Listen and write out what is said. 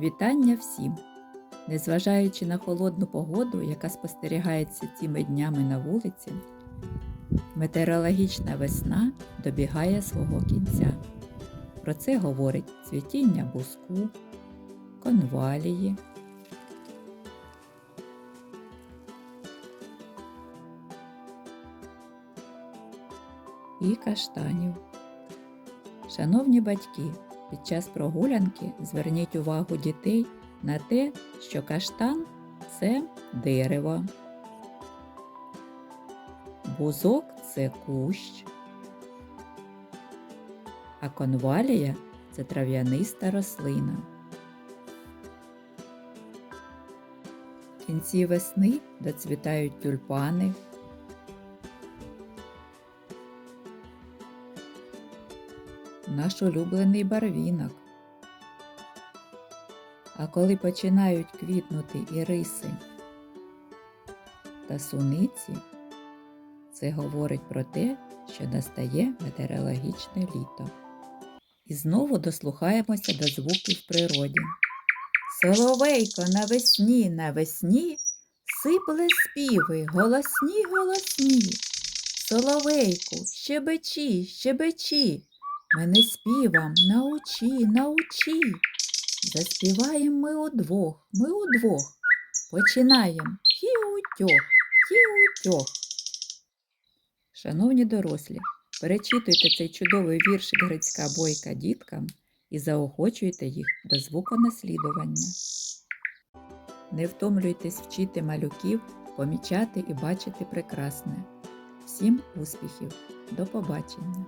Вітання всім! Незважаючи на холодну погоду, яка спостерігається цими днями на вулиці, метеорологічна весна добігає свого кінця. Про це говорить цвітіння буску, конвалії, і каштанів. Шановні батьки, під час прогулянки зверніть увагу дітей на те, що каштан це дерево, бузок це кущ, а конвалія це трав'яниста рослина. В кінці весни доцвітають тюльпани. Наш улюблений барвінок. А коли починають квітнути іриси та суниці, це говорить про те, що настає метеорологічне літо. І знову дослухаємося до звуків природі. Соловейко навесні, навесні сипле співи, голосні, голосні. Соловейку, щебечі, щебечі, Мене співам научи, научи. Заспіваємо ми удвох, ми удвох. Починаємо ті-утьох, ті-утьох. Шановні дорослі, перечитуйте цей чудовий віршик Грицька бойка діткам і заохочуйте їх до звуконаслідування. Не втомлюйтесь вчити малюків, помічати і бачити прекрасне. Всім успіхів! До побачення!